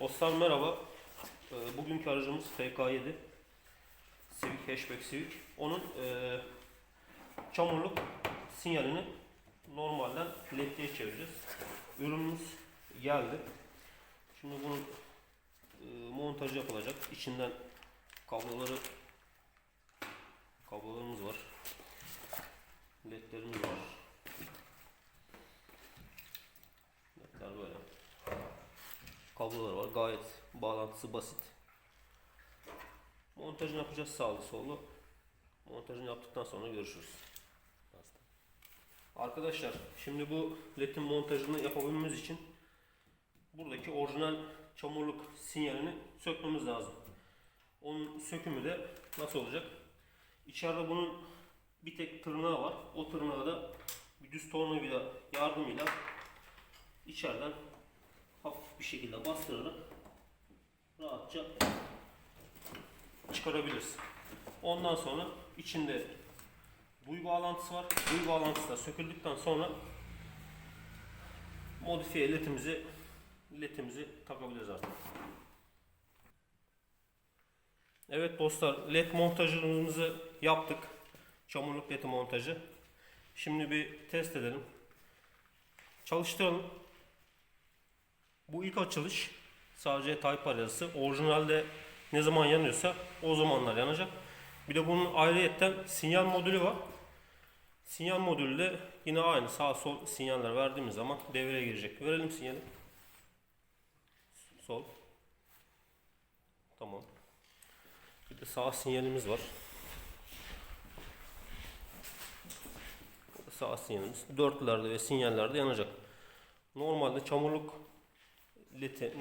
Dostlar merhaba. Ee, Bugünkü aracımız FK7. Civic Hatchback Civic. Onun e, çamurluk sinyalini normalden LED'ye çevireceğiz. Ürünümüz geldi. Şimdi bunun e, montajı yapılacak. İçinden kabloları kablolarımız var. Kablolar var. Gayet bağlantısı basit. Montajını yapacağız sağlı sollu. Montajını yaptıktan sonra görüşürüz. Arkadaşlar şimdi bu ledin montajını yapabilmemiz için buradaki orijinal çamurluk sinyalini sökmemiz lazım. Onun sökümü de nasıl olacak? İçeride bunun bir tek tırnağı var. O tırnağı da bir düz tornavida yardımıyla içeriden hafif bir şekilde bastırarak rahatça çıkarabiliriz. Ondan sonra içinde buy bağlantısı var. Buy bağlantısı da söküldükten sonra modifiye ledimizi ledimizi takabiliriz artık. Evet dostlar led montajımızı yaptık. Çamurluk led montajı. Şimdi bir test edelim. Çalıştıralım. Bu ilk açılış sadece Type arası. Orijinalde ne zaman yanıyorsa o zamanlar yanacak. Bir de bunun ayrıyetten sinyal modülü var. Sinyal modülü de yine aynı sağ sol sinyaller verdiğimiz zaman devreye girecek. Verelim sinyali. Sol. Tamam. Bir de sağ sinyalimiz var. Sağ sinyalimiz. Dörtlülerde ve sinyallerde yanacak. Normalde çamurluk litt